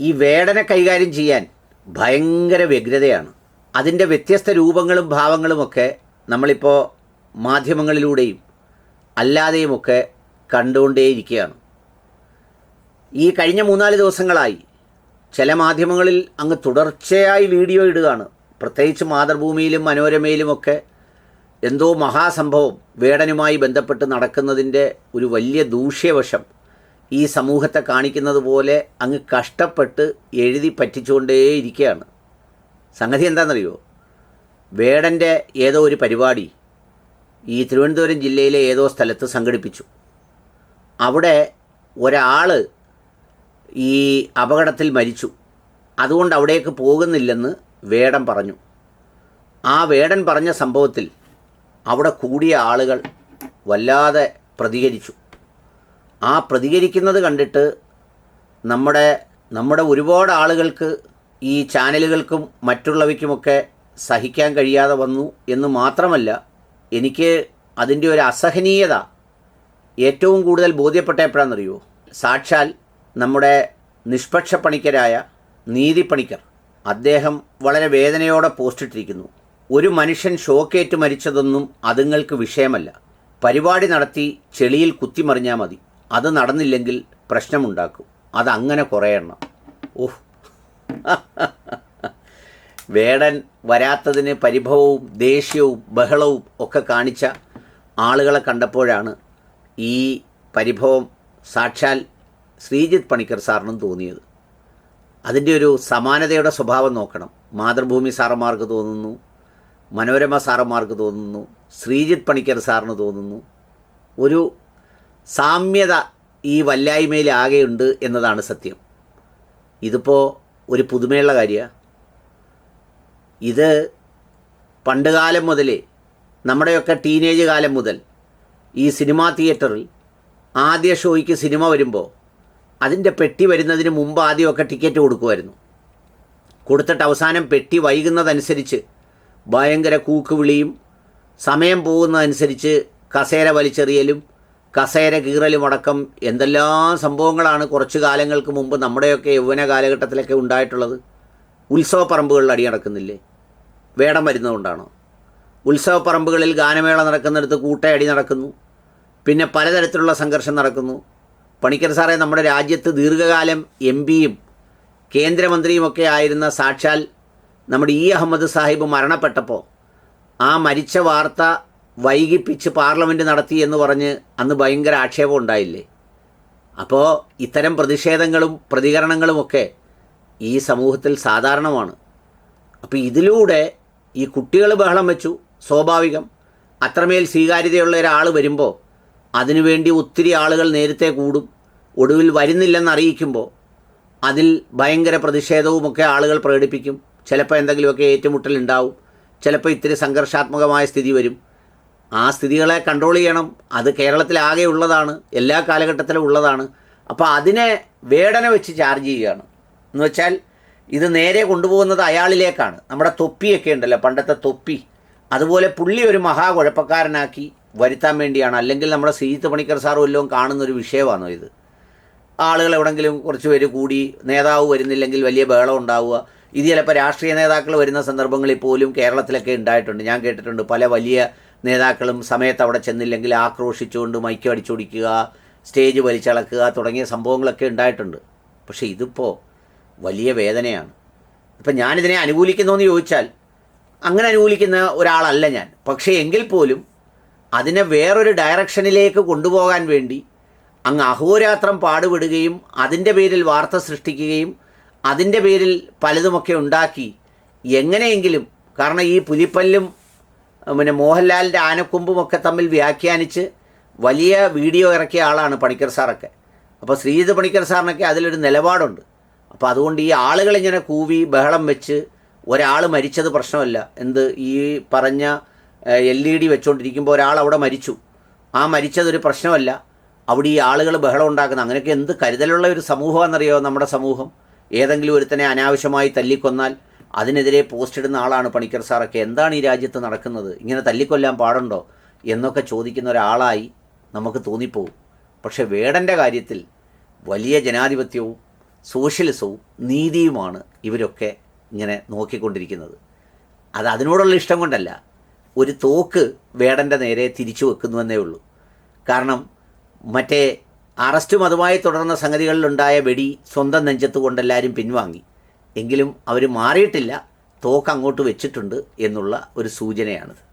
ഈ വേടനെ കൈകാര്യം ചെയ്യാൻ ഭയങ്കര വ്യഗ്രതയാണ്. അതിന്റെ വ്യത്യസ്ത രൂപങ്ങളും ഭാവങ്ങളുമൊക്കെ നമ്മളിപ്പോൾ മാധ്യമങ്ങളിലൂടെയും അല്ലാതെയുമൊക്കെ കണ്ടുകൊണ്ടേയിരിക്കുകയാണ്. ഈ കഴിഞ്ഞ മൂന്നാൽ ദിവസങ്ങളായി ചില മാധ്യമങ്ങളിൽ അങ്ങ് തുടർച്ചയായി വീഡിയോ ഇടുകയാണ്. പ്രത്യേകിച്ച് മാതൃഭൂമിയിലും മനോരമയിലുമൊക്കെ എന്തോ മഹാസംഭവം വേടനുമായി ബന്ധപ്പെട്ട് നടക്കുന്നതിന്റെ ഒരു വലിയ ദൂഷ്യവശം ഈ സമൂഹത്തെ കാണിക്കുന്നത് പോലെ അങ്ങ് കഷ്ടപ്പെട്ട് എഴുതി പറ്റിച്ചുകൊണ്ടേയിരിക്കുകയാണ്. സംഗതി എന്താണെന്നറിയോ? വേടന്റെ ഏതോ ഒരു പരിപാടി ഈ തിരുവനന്തപുരം ജില്ലയിലെ ഏതോ സ്ഥലത്ത് സംഘടിപ്പിച്ചു. അവിടെ ഒരാൾ ഈ അപകടത്തിൽ മരിച്ചു. അതുകൊണ്ട് അവിടേക്ക് പോകുന്നില്ലെന്ന് വേടൻ പറഞ്ഞു. ആ വേടൻ പറഞ്ഞ സംഭവത്തിൽ അവിടെ കൂടിയ ആളുകൾ വല്ലാതെ പ്രതികരിച്ചു. ആ പ്രതികരിക്കുന്നത് കണ്ടിട്ട് നമ്മുടെ നമ്മുടെ ഒരുപാട് ആളുകൾക്ക് ഈ ചാനലുകൾക്കും മറ്റുള്ളവയ്ക്കുമൊക്കെ സഹിക്കാൻ കഴിയാതെ വന്നു എന്ന് മാത്രമല്ല എനിക്ക് അതിന്റെ ഒരു അസഹനീയത ഏറ്റവും കൂടുതൽ ബോധ്യപ്പെട്ടപ്പോഴാണെന്നറിയുമോ സാക്ഷാൽ നമ്മുടെ നിഷ്പക്ഷ പണിക്കരായ നീതി പണിക്കർ അദ്ദേഹം വളരെ വേദനയോടെ പോസ്റ്റിട്ടിരിക്കുന്നു. ഒരു മനുഷ്യൻ ഷോക്കേറ്റ് മരിച്ചതൊന്നും അതുങ്ങൾക്ക് വിഷയമല്ല. പരിപാടി നടത്തി ചെളിയിൽ കുത്തിമറിഞ്ഞാൽ മതി. അത് നടന്നില്ലെങ്കിൽ പ്രശ്നമുണ്ടാക്കും. അതങ്ങനെ കുറേ എണ്ണം. ഓഹ് വേടൻ വരാത്തതിന് പരിഭവവും ദേഷ്യവും ബഹളവും ഒക്കെ കാണിച്ച ആളുകളെ കണ്ടപ്പോഴാണ് ഈ പരിഭവം സാക്ഷാൽ ശ്രീജിത്ത് പണിക്കർ സാറിനും തോന്നിയത്. അതിന്റെ ഒരു സമാനതയുടെ സ്വഭാവം നോക്കണം. മാതൃഭൂമി സാറന്മാർക്ക് തോന്നുന്നു മനോരമ സാറന്മാർക്ക് തോന്നുന്നു ശ്രീജിത്ത് പണിക്കർ സാറിന് തോന്നുന്നു. ഒരു സാമ്യത ഈ വല്ലായ്മയിൽ ആകെയുണ്ട് എന്നതാണ് സത്യം. ഇതിപ്പോൾ ഒരു പുതുമയുള്ള കാര്യമാണ് ഇത് പണ്ടുകാലം മുതലേ നമ്മുടെയൊക്കെ ടീനേജ് കാലം മുതൽ ഈ സിനിമാ തിയേറ്ററിൽ ആദ്യ ഷോയ്ക്ക് സിനിമ വരുമ്പോൾ അതിന്റെ പെട്ടി വരുന്നതിന് മുമ്പ് ആദ്യമൊക്കെ ടിക്കറ്റ് കൊടുക്കുമായിരുന്നു. കൊടുത്തിട്ട് അവസാനം പെട്ടി വൈകുന്നതനുസരിച്ച് ഭയങ്കര കൂക്കുവിളിയും സമയം പോകുന്നതനുസരിച്ച് കസേര വലിച്ചെറിയലും കസേര കീറലും അടക്കം എന്തെല്ലാം സംഭവങ്ങളാണ് കുറച്ച് കാലങ്ങൾക്ക് മുമ്പ് നമ്മുടെയൊക്കെ യൗവന കാലഘട്ടത്തിലൊക്കെ ഉണ്ടായിട്ടുള്ളത്? ഉത്സവപ്പറമ്പുകളിൽ അടി നടക്കുന്നില്ലേ? വേടം വരുന്നതുകൊണ്ടാണോ? ഉത്സവപ്പറമ്പുകളിൽ ഗാനമേള നടക്കുന്നിടത്ത് കൂട്ടയടി നടക്കുന്നു. പിന്നെ പലതരത്തിലുള്ള സംഘർഷം നടക്കുന്നു. പണിക്കർ സാറേ നമ്മുടെ രാജ്യത്ത് ദീർഘകാലം എം പിയും കേന്ദ്രമന്ത്രിയുമൊക്കെ ആയിരുന്ന സാക്ഷാൽ നമ്മുടെ ഇ അഹമ്മദ് സാഹിബ് മരണപ്പെട്ടപ്പോൾ ആ മരിച്ച വാർത്ത വൈകിപ്പിച്ച് പാർലമെന്റ് നടത്തി എന്ന് പറഞ്ഞ് അന്ന് ഭയങ്കര ആക്ഷേപം ഉണ്ടായില്ലേ? അപ്പോൾ ഇത്തരം പ്രതിഷേധങ്ങളും പ്രതികരണങ്ങളുമൊക്കെ ഈ സമൂഹത്തിൽ സാധാരണമാണ്. അപ്പോൾ ഇതിലൂടെ ഈ കുട്ടികൾ ബഹളം വെച്ചു സ്വാഭാവികം. അത്രമേൽ സ്വീകാര്യതയുള്ള ഒരാൾ വരുമ്പോൾ അതിനുവേണ്ടി ഒത്തിരി ആളുകൾ നേരത്തെ കൂടും ഒടുവിൽ വരുന്നില്ലെന്ന് അറിയിക്കുമ്പോൾ അതിൽ ഭയങ്കര പ്രതിഷേധവുമൊക്കെ ആളുകൾ പ്രകടിപ്പിക്കും. ചിലപ്പോൾ എന്തെങ്കിലുമൊക്കെ ഏറ്റുമുട്ടലുണ്ടാവും. ചിലപ്പോൾ ഇത്തിരി സംഘർഷാത്മകമായ സ്ഥിതി വരും. ആ സ്ഥിതികളെ കൺട്രോൾ ചെയ്യണം. അത് കേരളത്തിലാകെ ഉള്ളതാണ്. എല്ലാ കാലഘട്ടത്തിലും ഉള്ളതാണ്. അപ്പോൾ അതിനെ വേടന വെച്ച് ചാർജ് ചെയ്യുകയാണ്. എന്ന് വെച്ചാൽ ഇത് നേരെ കൊണ്ടുപോകുന്നത് അയാളിലേക്കാണ്. നമ്മുടെ തൊപ്പിയൊക്കെ ഉണ്ടല്ലോ പണ്ടത്തെ തൊപ്പി. അതുപോലെ പുള്ളി ഒരു മഹാകുഴപ്പക്കാരനാക്കി വരുത്താൻ വേണ്ടിയാണ്. അല്ലെങ്കിൽ നമ്മുടെ ശ്രീജിത്ത് പണിക്കർ സാർ വല്ലതും കാണുന്നൊരു വിഷയമാണോ ഇത്? ആളുകൾ എവിടെങ്കിലും കുറച്ച് പേര് കൂടി നേതാവ് വരുന്നില്ലെങ്കിൽ വലിയ ബഹളം ഉണ്ടാവുക. ഇത് ചിലപ്പോൾ രാഷ്ട്രീയ നേതാക്കൾ വരുന്ന സന്ദർഭങ്ങളിൽ പോലും കേരളത്തിലൊക്കെ ഉണ്ടായിട്ടുണ്ട്. ഞാൻ കേട്ടിട്ടുണ്ട് പല വലിയ നേതാക്കളും സമയത്ത് അവിടെ ചെന്നില്ലെങ്കിൽ ആക്രോശിച്ചുകൊണ്ട് മൈക്ക് അടിച്ചോടിക്കുക സ്റ്റേജ് വലിച്ചളക്കുക തുടങ്ങിയ സംഭവങ്ങളൊക്കെ ഉണ്ടായിട്ടുണ്ട്. പക്ഷേ ഇതിപ്പോൾ വലിയ വേദനയാണ്. ഇപ്പം ഞാനിതിനെ അനുകൂലിക്കുന്നതെന്ന് ചോദിച്ചാൽ അങ്ങനെ അനുകൂലിക്കുന്ന ഒരാളല്ല ഞാൻ. പക്ഷേ എങ്കിൽ പോലും അതിനെ വേറൊരു ഡയറക്ഷനിലേക്ക് കൊണ്ടുപോകാൻ വേണ്ടി അങ്ങ് അഹോരാത്രം പാടുപെടുകയും അതിന്റെ പേരിൽ വാർത്ത സൃഷ്ടിക്കുകയും അതിന്റെ പേരിൽ പലതുമൊക്കെ ഉണ്ടാക്കി എങ്ങനെയെങ്കിലും കാരണം ഈ പുലിപ്പല്ലും പിന്നെ മോഹൻലാലിന്റെ ആനക്കൊമ്പുമൊക്കെ തമ്മിൽ വ്യാഖ്യാനിച്ച് വലിയ വീഡിയോ ഇറക്കിയ ആളാണ് പണിക്കർ സാറൊക്കെ. അപ്പോൾ ശ്രീജിത് പണിക്കർ സാറിനൊക്കെ അതിലൊരു നിലപാടുണ്ട്. അപ്പോൾ അതുകൊണ്ട് ഈ ആളുകളിങ്ങനെ കൂവി ബഹളം വെച്ച് ഒരാൾ മരിച്ചത് പ്രശ്നമല്ല എന്ത് ഈ പറഞ്ഞ എൽ ഇ ഡി വെച്ചുകൊണ്ടിരിക്കുമ്പോൾ ഒരാൾ അവിടെ മരിച്ചു. ആ മരിച്ചതൊരു പ്രശ്നമല്ല. അവിടെ ഈ ആളുകൾ ബഹളം ഉണ്ടാക്കുന്ന അങ്ങനെയൊക്കെ എന്ത് കരുതലുള്ള ഒരു സമൂഹമാണെന്നറിയോ നമ്മുടെ സമൂഹം? ഏതെങ്കിലും ഒരുത്തനെ അനാവശ്യമായി തല്ലിക്കൊന്നാൽ അതിനെതിരെ പോസ്റ്റ് ഇടുന്ന ആളാണ് പണിക്കർ സാറൊക്കെ. എന്താണ് ഈ രാജ്യത്ത് നടക്കുന്നത്? ഇങ്ങനെ തല്ലിക്കൊല്ലാൻ പാടുണ്ടോ? എന്നൊക്കെ ചോദിക്കുന്ന ഒരാളായി നമുക്ക് തോന്നിപ്പോവും. പക്ഷേ വേടന്റെ കാര്യത്തിൽ വലിയ ജനാധിപത്യവും സോഷ്യലിസവും നീതിയുമാണ് ഇവരൊക്കെ ഇങ്ങനെ നോക്കിക്കൊണ്ടിരിക്കുന്നത്. അത് അതിനോടുള്ള ഇഷ്ടം കൊണ്ടല്ല. ഒരു തോക്ക് വേടന്റെ നേരെ തിരിച്ചു വെക്കുന്നുവെന്നേ ഉള്ളൂ. കാരണം മറ്റേ അറസ്റ്റും അതുമായി തുടർന്ന സംഗതികളിലുണ്ടായ വെടി സ്വന്തം നെഞ്ചത്ത് കൊണ്ടെല്ലാവരും പിൻവാങ്ങി. എങ്കിലും അവർ മാറിയിട്ടില്ല. തോക്ക് അങ്ങോട്ട് വെച്ചിട്ടുണ്ട് എന്നുള്ള ഒരു സൂചനയാണിത്.